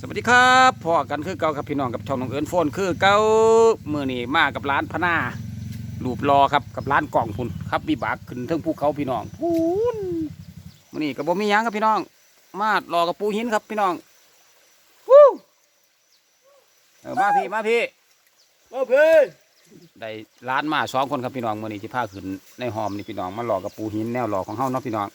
สวัสดีครับพ่อกันคือเก่าครับพี่น้องกับช่องน้องเอิญโฟนคือเก่ามือนี่มากับร้านพนารูปรอครับกับร้านกล่องพุ่นครับบีบากขึ้นเทิงภูเขาพี่น้องพูนมือนี่กับบ่มีหยังครับพี่น้อง มารอกับปูหินครับพี่น้องวู้เออมาพี่มาพี่มาเพื่อนได้ร้านมาสองคนครับพี่น้องมือนี่ที่พาขึ้นในหอมนี่พี่น้องมารอกับปูหินแนวรอของเฮาเนาะพี่น้อง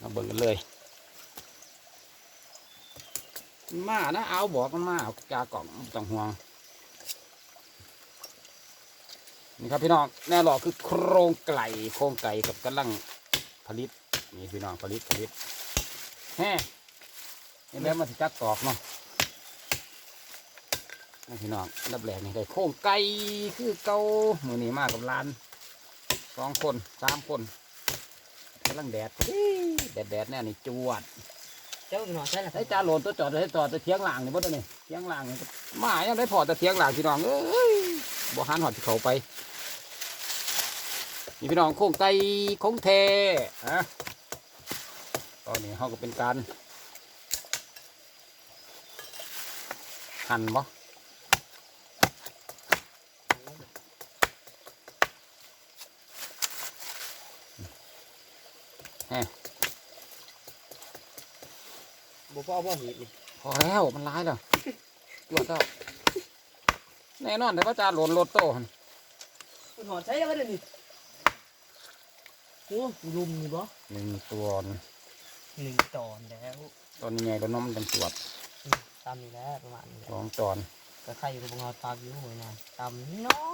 มาเบิ่งกันเลย มันมานะ เอาบอกมันมาจากล่องบ่ต้องห่วงนี่ครับพี่น้องแน่หลอกคือโครงไก่โครงไก่กับกำลังผลิตนี่พี่น้องผลิตผลิตแฮ่นี่แล้วมันจะจักตอกเนาะนี่พี่น้องรับแรกนี่ได้โครงไก่คือเก่ามือนี้มากกับร้านสองคนสามคนกำลังแดดแดดแดดแน่นี่จวด จ้าหน่อยใช่ไหมไอ้จ่าโหลดตัวจอดให้จอดตัวเทียงหลังนี่บ่ตัวนี่เทียงหลังนี่มายังได้พอแต่เทียงหลังพี่น้องเอ้ยบ่หันหอดเขาไปนี่พี่น้องโค้งไก่โค้งเทอะตอนนี้เขาก็เป็นการหั่นบ่ บ่พ่อบ่หีบนี่พอแล้วมันร้ายแล้วจวดแล้วแน่นอนแต่ว่าจ่าโหลนรถโต้หั่นมันหอนใช่ไหมเดี๋ยวนี้โอ้ลุมนี่บ่หนึ่งตัวนี่หนึ่งตอนแล้วตอนนี้ไงตัวน้องมันเป็นสวดตามนี่แหละประมาณนี้แหสละองตอนก็ใครอยู่บงเอาตามอยู่หัวหน้าตามน้อย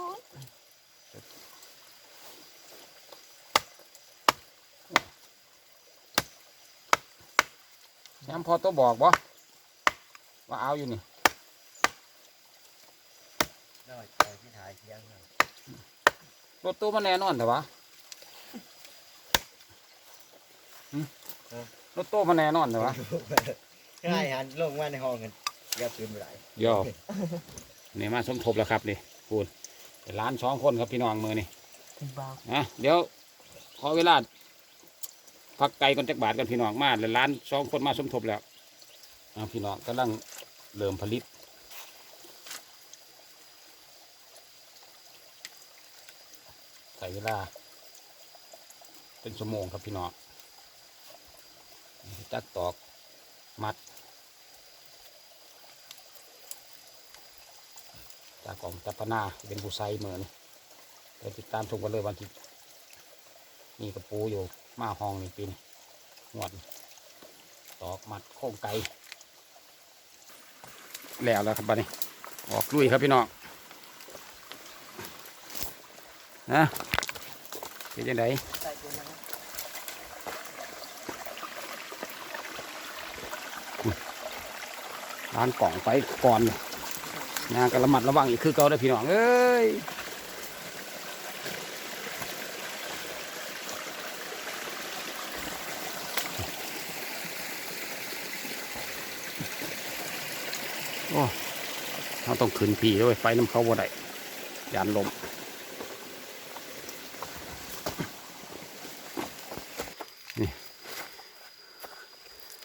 ย้ำพอตัวบอกบ่ว่าเอาอยู่นี่น้อยใจที่ถ่ายเสียงหน่อยรถตู้มันแน่นอนแต่ว่าหึรถตู้มันแน่นอนแต่ว่าง่ายหันลงมาในห้องกันอย่าคืนไปไหนโย่นี่มาสมทบแล้วครับนี่พูดเป็นร้านสองคนครับพี่น้องมือนี่คุณบ่าวนะเดี๋ยวขอเวลา พักไก่ก่อนจักบาทกันพี่น้องมาแล้วร้านสองคนมาสมทบแล้วพี่น้องกำลังเริ่มผลิตใส่เวลา เป็นชั่วโมงครับพี่น้องจักตอกมัดจากกองจัปนาเป็นผู้ไซเหมือนไปติดตามชมกันเลยวันที่มีกระปูอยู่ มาห้องนี่ปีนหวดตอกมัดโค้งไก่แล้วแล้วครับบัดนี้ออกลุยครับพี่น้องนะเป็นยังไงร้านกล่องไปก่อนเลยงานกระมัดระวังอีกคือเก่าได้พี่น้องเอ้ยโอ้เรา ต้องขึ้นพี่ด้วยไฟน้ำเขาบ่ได้ยานลมนี่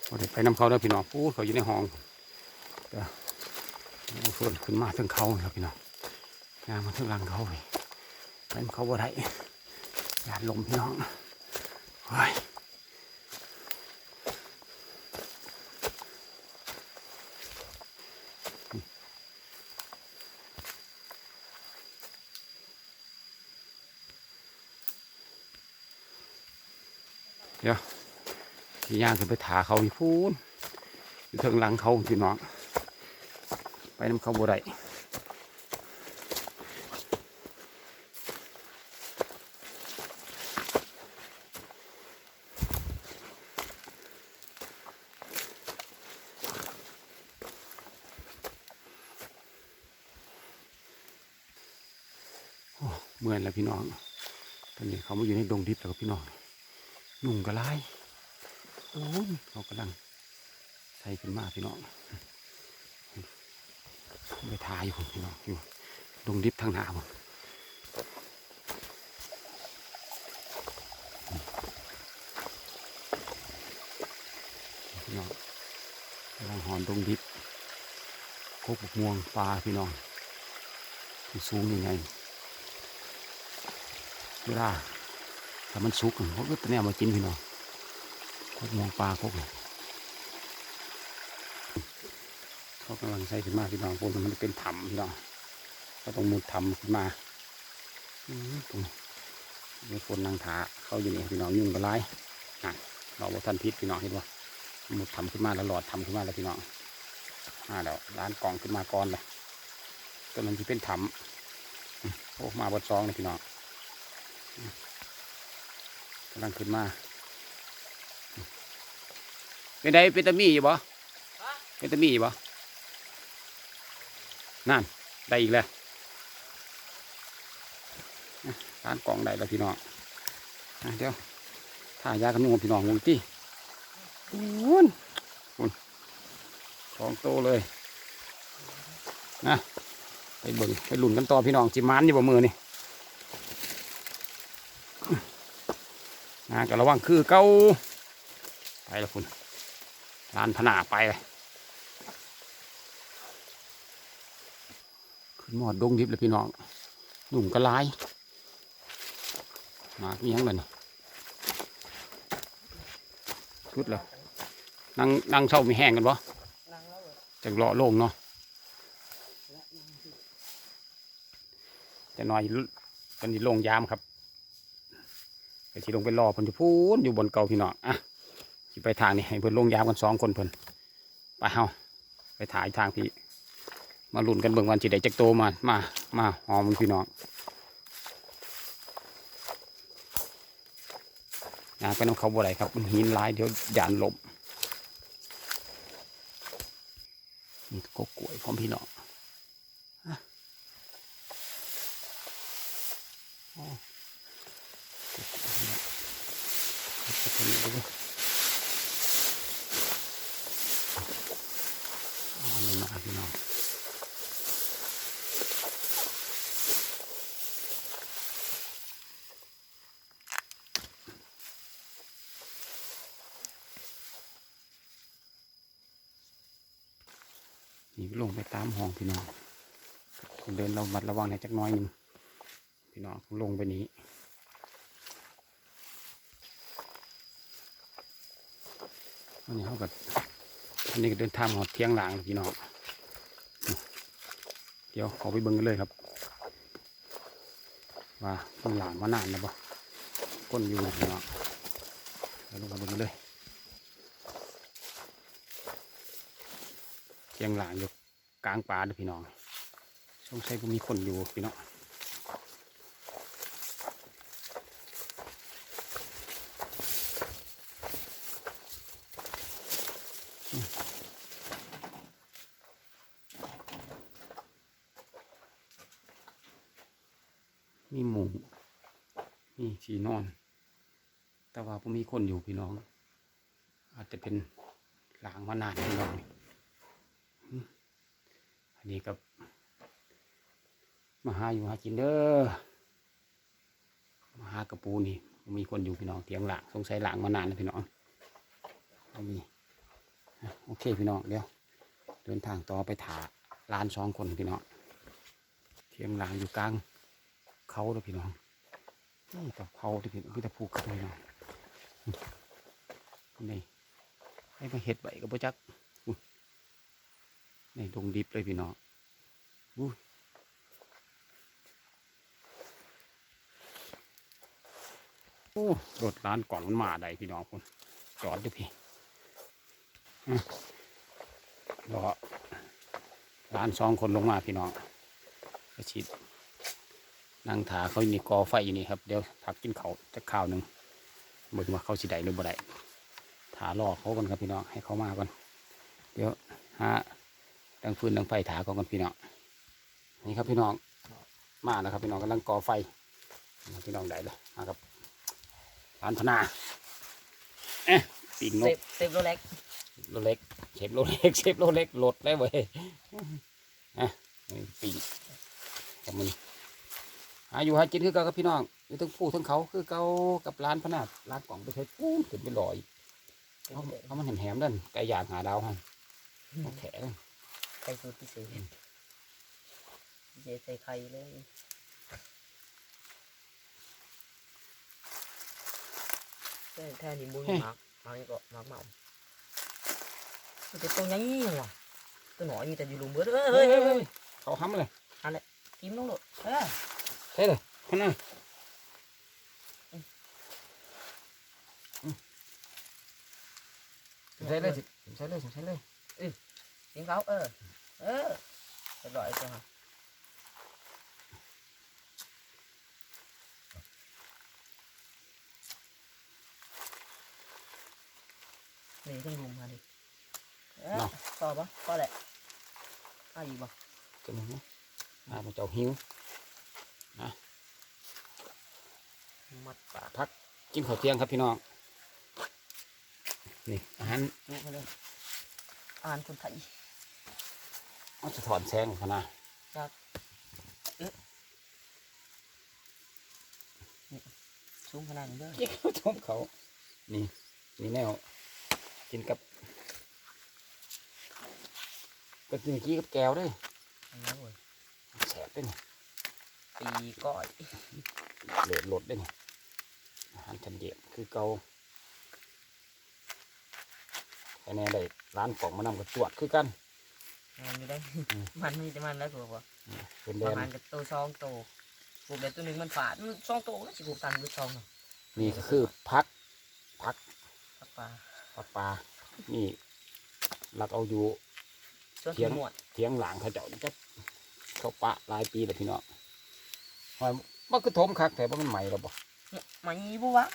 บ่ได้ไปน้ำเขาแล้วพี่น้องพูเขาอยู่ในห้องโอ้ส่วนขึ้นมาถึงเขาครับพี่น้องงานมาถึงหลังเขาเลยไปมันเขาบ่ได้ยานลมพี่น้องเฮ้ย ดี๋ยวที่ย่างขึ้นไปถาเขาอีพูนอยู่ถึงหลังเขาพี่น้อง ไปน้ำเขาบ่ได้โอ้เมื่อยแล้วพี่น้อง ตอนนี้เขามาอยู่ในดงดิบแล้วพี่น้อง นุ่งกระไรโอ้ยเขากำลังใส่ขึ้นมาพี่น้องไปทายอยู่พี่น้องอยู่ดงดิบทางหน้าผมพี่น้องกำลังหอนตรงดิบโคกบกม่วงปลาพี่น้องสูงยังไงเวลา ถ้ามันสุกเขาก็ตัวนี้มากินพี่น้องโคกม่วงปลาโคกเนี่ยเขากำลังใส่ขึ้นมาพี่น้องพวกมันเป็นถ้ำพี่น้องก็ต้องมุดถ้ำขึ้นมาอืมตรงนี้มีคนนางถาเข้าอยู่นี่พี่น้องยุ่งกันไรอะเราบ่ทันพิษพี่น้องเห็นว่ามุดทำขึ้นมาแล้วหลอดทำขึ้นมาแล้วพี่น้องมาแล้วร้านกล่องขึ้นมาก่อนเลยตัวมันที่เป็นถ้ำโอ้มาบดซองเลยพี่น้องำลังขึ้นมาอืมเป็นไดเป็นตะมีอยู่บ่เป็นตะมีอยู่บ่นั่นได้อีกแล้วอะร้านกล่องได้แล้วพี่น้องอะเดี๋ยวถ่ายยากันนุ่งพี่น้องวงที่วุ้นวุ้นสองโตเลยนะไปเบิ่งไปหลุ่นกันต่อพี่น้องจิมันอยู่บ่มือนี่ นะก็ระวังคือเก้าไปแล้วคุณร้านพนาไปเลยขึ้นหมอดดงดิบเลยพี่น้องหนุ่มกระลายมากมีหยังเลยนี่ชุดแล้วนั่งนั่งเช่ามีแห้งกันบ่นั่งรอจากเลาะโล่งเนาะจะหน่อยกันที่โล่งยามครับ ไอ้ที่ลงไปรอเพิ่นจะพูนอยู่บนเก่าพี่น้องอะสิไปทางนี้ให้เพิ่นลงยามกันสองคนเพิ่นไปเฮาไปถ่ายทางพี่มาลุ้นกันเบิ่งวันสิได้จักโตมามามาหอมพี่น้องยางไปน้ำเขาบ่ได้ครับมันหินลายเดี๋ยวยานลบนี่ก็กล้วยพร้อมพี่น้องอะอ๋อก็กล้วยพี่น้องก็จะเป็ นี่ลงไปตามห้องพี่น้องเดินเราบัดระวังในอยจักน้อยหนึ่งพี่น้องลงไปนี้ อันนี้เขากับอันนี้ก็เดินทางหอดเที่ยงหลางพี่น้องเดี๋ยวขอไปเบิ่งกันเลยครับ ว่ามันหลางมานานแล้วบ่ก้นอยู่พี่น้องเดี๋ยวลงมาเบิ่งกันเลยเทียงหลางอยู่กลางป่าเด้อพี่น้องสงสัยว่ามีคนอยู่พี่น้องอืมมีหมู มีสีนอน แต่ว่าผมมีคนอยู่พี่น้อง อาจจะเป็นหลางมานานพี่น้องอันนี้กับมาหาอยู่หากินเด้อมาหากระปูนี่มีคนอยู่พี่น้องเตียงหลังสงสัยหลังมานานแล้วพี่น้องนี่โอเคพี่น้องเดี๋ยวเดินทางต่อไปถาร้านสองคนพี่น้องเทียงหลังอยู่กลางเขาเลยพี่น้อง นี่กับเขาที่พี่พี่ตะพูกเขาพี่น้องนี่ให้มาเห็ดใบกับปจักในดงดิบเลยพี่น้องอู้โอ้รถร้านก่อนมันมาได้พี่น้องคนจอดอยู่พี่รอร้านสองคนลงมาพี่น้องกระชิด นั่งถาเขาอยู่นี่กอไฟอยู่นี่ครับเดี๋ยวพักกินเขาวจะข้าวหนึ่งเบิ่งว่าเขาสิได้หรือบ่ได้ถารอเขาก่อนครับพี่น้องให้เขามาก่อนเดี๋ยวหาดังฟืนดังไฟถาของกันพี่น้องนี่ครับพี่น้องมาแล้วครับพี่น้องกำลังก่อไฟพี่น้องได้เลยมาครับร้านพนาเอ๊ะปีกนเซกฟเซฟโรเล็กโลเล็กเชฟโลเล็กเชฟโลเล็กโหลดได้เว้ยอะนี่ปีกกับมันอาอยู่หาจินคือเก่ากับพี่น้องอยู่ทั้งผู้ทั้งเขาคือเก่ากับร้านพนาร้านกล่องไปใช้ปูนขึ้นไปลอยเอาเอามันแหมๆเด้นไก่ย่างหาดาวฮะเอาแขนไข่สูตรพิเศษเจใส่ไข่เลยแต่แท้นี่บุญหมักหมักนี่ก็หมักเมามันจะตัวใหญ่ว่ะตัวหน่อยมีแต่อยู่ลุมเบิดเอ้ยเฮ้เฮ้ยยเฮ้เฮ้ยยเฮ้ยเขาห้ำเลยกินลงโลดเออใช่เลยคนน่ะใช่เลยสิใช่เลยใช่เลยกินเขาเออ เออเรียบร้อยจ้ะนี่ต้องลุมมาดิเออพอปะพอแหละเอาอีกปะจะมึง นะอ่ามันเจ้าหิวมัดปากกินข้าวเที่ยงครับพี่น้อง นี่อาหารนี่มาเลยอ่านคนไทยมันจะถอนแสงขนาดสูงขนาดนี้เด้อเกี่ยวชมเขา นี่ นี่แนว กินกับก็กินกี้กับแก้วเด้วยอันนี้เว้ยแสบด้วยนี่ ปีก้อยเหลือหลดด้วยนี่อาหารชั้นเยี่ยมคือเกาแค่แนี้ได้ร้านของมานำกับจวดคือกันมันไม่ได้อืมมันไม่จะมันแล้วกูบอกว่าเป็นแดประนมาณกับตัวซองโตปลูกเด็ดตัวหนึ่งมันฝาดมันซองโตก็สิปลูกตันด้วยซองเนาะนี่ก็คือพักพักปลาปลาปลาปลานี่หลักเอาอยู่ส่วนเถียงหมวดเทียงหลังเขาเจ้าจะเขาปะหลายปีแล้วพี่น้อง ว่ามันก็ทมคักแต่ว่ามันใหม่แล้วบ่ไหมบุวะ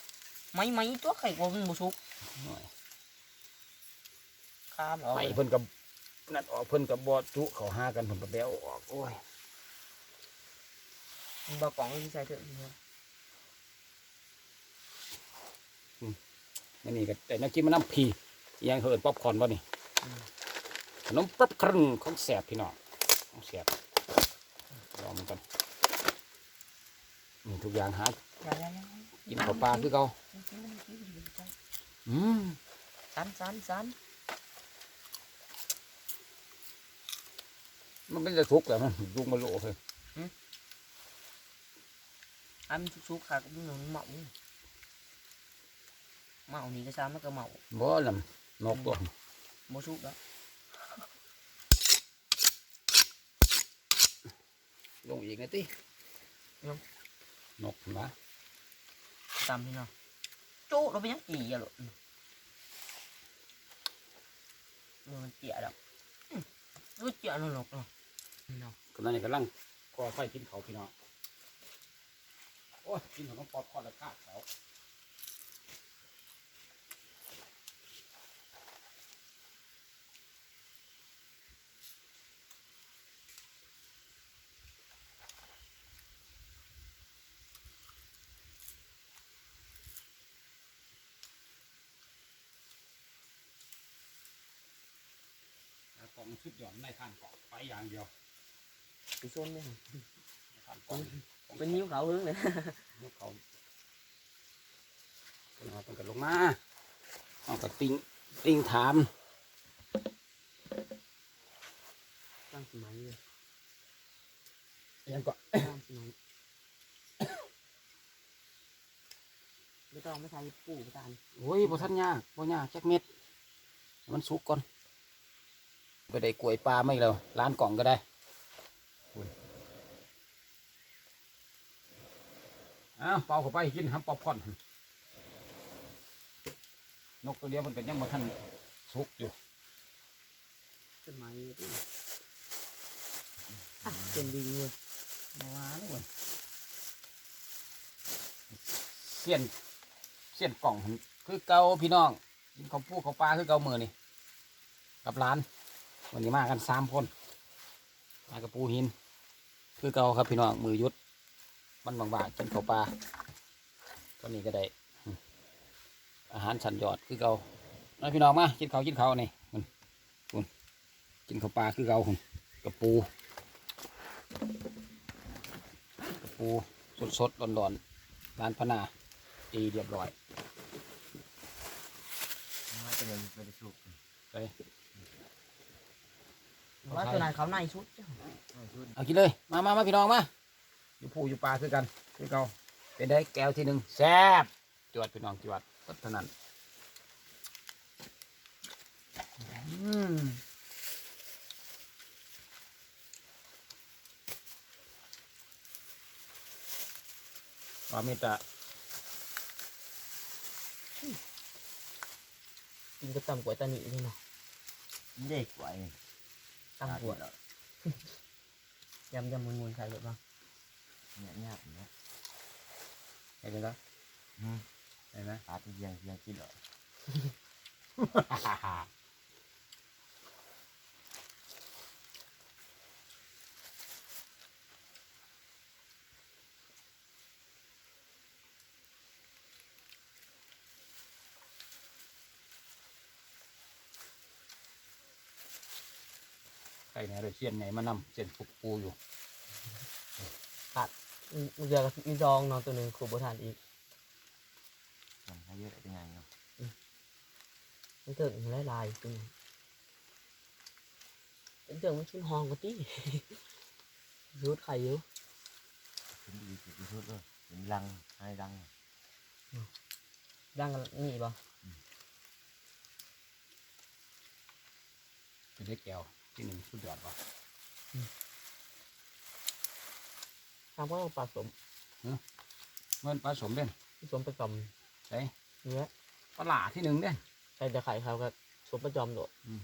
ไหมไหมตัวไข่กว่ามันบุสุกข้ามเหรอใหม่เพิ่นกับนั่นออกเพิ่นกับบอจุเขาหากันเพิ่นกับแบวออกโอ้ยมันบากล่องที่ใส่เถอะเนี่ยมันนี่ก็แต่นักกินมันน้ำพีอิหยังเหินป๊อปคอร์นบ่นี่ขนมป๊อปครึ่งของแสบพี่น้องของแสบลองมันกันนี่ ทุกอย่างหาอย่าอย่าอย่ากินข้าวปลาคือเขากินกินมันกินมันกินมันอืมสันสันสันมันก็จะทุกข์แหละมันยุงมาโลเลยอันมันสุกๆค่ะก็มันเหมาเหมานี่ก็ซ้ำมันก็เหมาบ่ลำนกตัวบุสุกแล้วลงอีกนะติ นกนะตามพี่น้องโจ้เราไปยังกี่อะหรอมันเจียแล้วรู้เจียแล้วหรอกเนาะพี่น้องกำลังนี่กำลังก่อไฟกินเขาวพี่น้องโอ้ยกินขนมป๊อปคอร์นแล้วคาดเขา แล้วกล่องชุดหย่อนในทางเกาะไปอย่างเดียวไปโซนเลยในทางเกาะเป็นนิ้วเขาหึงเลยนกเขาเป็นเอาเป็นกันลงมาเอากับติงติงถามตั้งสมัยเลยยังก็ตั้งสมัยไม่ต้องไม่ใช่ปู่ประทานโอ้ยบ่ทันยากบ่ยากจักเม็ดให้มันสุกก่อน ไปได้กล้วยปลาไม่แล้วร้านกล่องก็ได้อุ้ยอ้าวเป่าเข้าไปกินห้ำป๊อปคอร์นนกตัวเดียวมันก็ยังบ่ทันสุกอยู่สมัยที่อะเป็นดีเลยมาว่าเลยเว้ยเสียนเสียนกล่องหั่นคือเกาพี่น้องกินข้าวปูข้าวปลาคือเกามือนี่กับร้าน วันนี้มากันสามคนมากับปูหิน คือเกาครับพี่น้องมือยุด มันบางๆกินข้าวปลาตอนนี้ก็ได้อืมอาหารสันยอดคือเกาเอาพี่น้องมากินข้าวกินข้าวนี่มันคุณกินข้าวปลาคือเกาคุณกับปูปูสดสดร้อนร้อนๆร้านพนาตีเรียบร้อยมาเป็นยังไม่ได้สุกไป ว่าตัวนั้นเขาในชุดจ้ะไม่สุกเอากินเลย มามามาพี่น้องมา อยู่ผู้อยู่ปลาคือกัน คือเก่าเป็นได้แก้วที่หนึ่งแซ่บจวดพี่น้องจวดก็เท่านั้นอืมว่ามีแต่กินกับตำกวยตาหนีนี่เนาะเด็กไว้ ตำกวยยำยำมุนๆใส่เลยบ้างเนี่ยเนี่ยเนี่ยเห็นไหมครับอืมเห็นไหมปลาที่ยังยังกินเหรอ ไก่เนี่ยเลยเชียนไงมานำเชียนปุกปูอยู่อืมเรือกับมีดองเนาะตัวหนึ่งขูบทานอีกยังให้เยอะเป็นไงเนาะมันเกิดมันลายๆตัวนี้เป็นเรื่องมันชุนหองกว่าตี้รูดไข่อยู่เป็นดีสุดที่สุดเลยเป็นรังให้รังย่างกันนี่ป่ะเป็นได้แก้ว ที่หนึ่งสุดยอดว่ะทำก็ต้องผสมเงินปลาสมเด่นผสมประจอมใช่เนื้อปลาหลาที่หนึ่งเด่นใส่ตะไคร้เขาก็สมประจอมโดดอืม